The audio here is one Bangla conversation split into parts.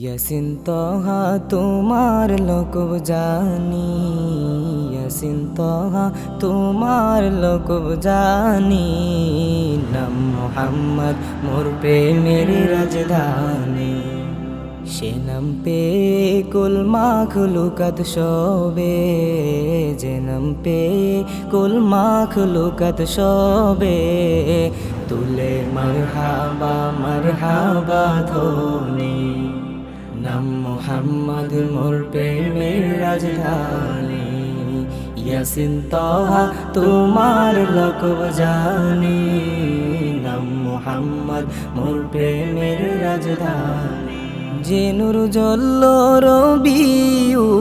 ইয়াসিন তহা তোমার লোকব জানি, ইয়াসিন তহা তোমার লোকব জানি। নাম মোহাম্মদ, মোর প্রেমের রাজধানী। সে নাম পে কুল মাখ লুকাত সবে, যে নাম পে কুল মাখ লুকাত সবে। তুলে মারহাবা মারহাবা ধোনি নাম মোহাম্মদ, মোর প্রেমের রাজধানী। ইয়াসিন তহা তোমার লোকব জানি। নাম মোহাম্মদ, মোর প্রেমের রাজধানী। যে নূর জল্ল রবিউলাওয়ালে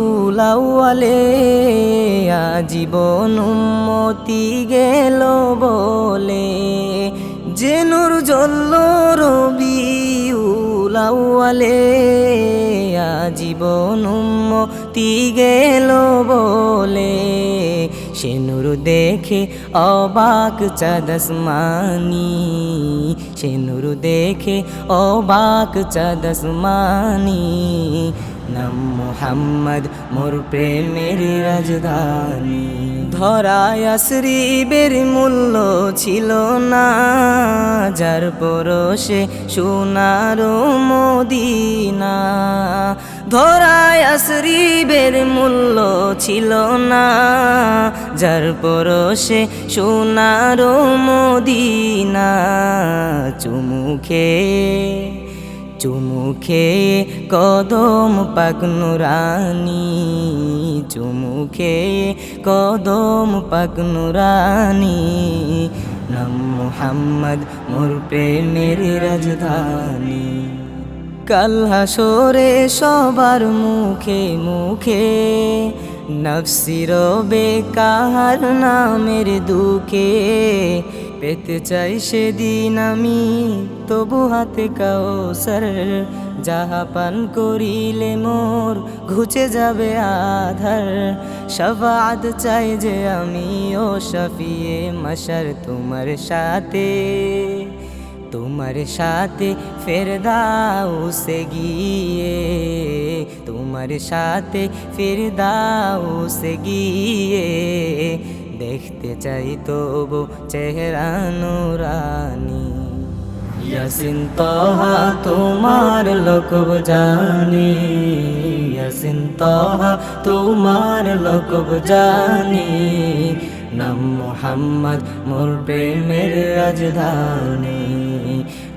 আজীবন উম্মতি গেল বলে। যে নূর জল্ল রবিউলাওয়ালে আজীবন উম্মতি গেল বলে। সে নূর দেখে অবাক চাদসমানি। সে নূর দেখে অবাক চাদসমানি। নাম মোহাম্মদ, মোর প্রেমের রাজধানী। ধরায় শ্রীবের মূল্য ছিল না। যার পরশে সোনার মদিনা। ধরায় শ্রীবের মূল্য ছিল না, যার পরশে সোনার মদিনা, চুমুখে চুমুখে কদম পাকনুরানি চুমুখে কদম পাকনুরানি নাম মোহাম্মদ মোর প্রেমের রাজধানী। কাল হাসরে সবার মুখে মুখে নফসির কাহার নামের দুঃখে পেতে চাই সেদিন আমি, তবু হাতে কাউসার। যাহা পান করিলে মোর ঘুচে যাবে আধার। সবাদ চাই যে আমি ও শফিয়ে মশার তোমার সাথে। তোমার সাথে ফের দাও সে গিয়ে তোমার সাথে ফির দাও সে গিয়ে দেখতে চাই তবু চেহারা নুরানি। ইয়াসিন তোমার লোকব জানি ইয়াসিন তোমার লোকব জানি নাম মোহাম্মদ মোর প্রেমের রাজধানী।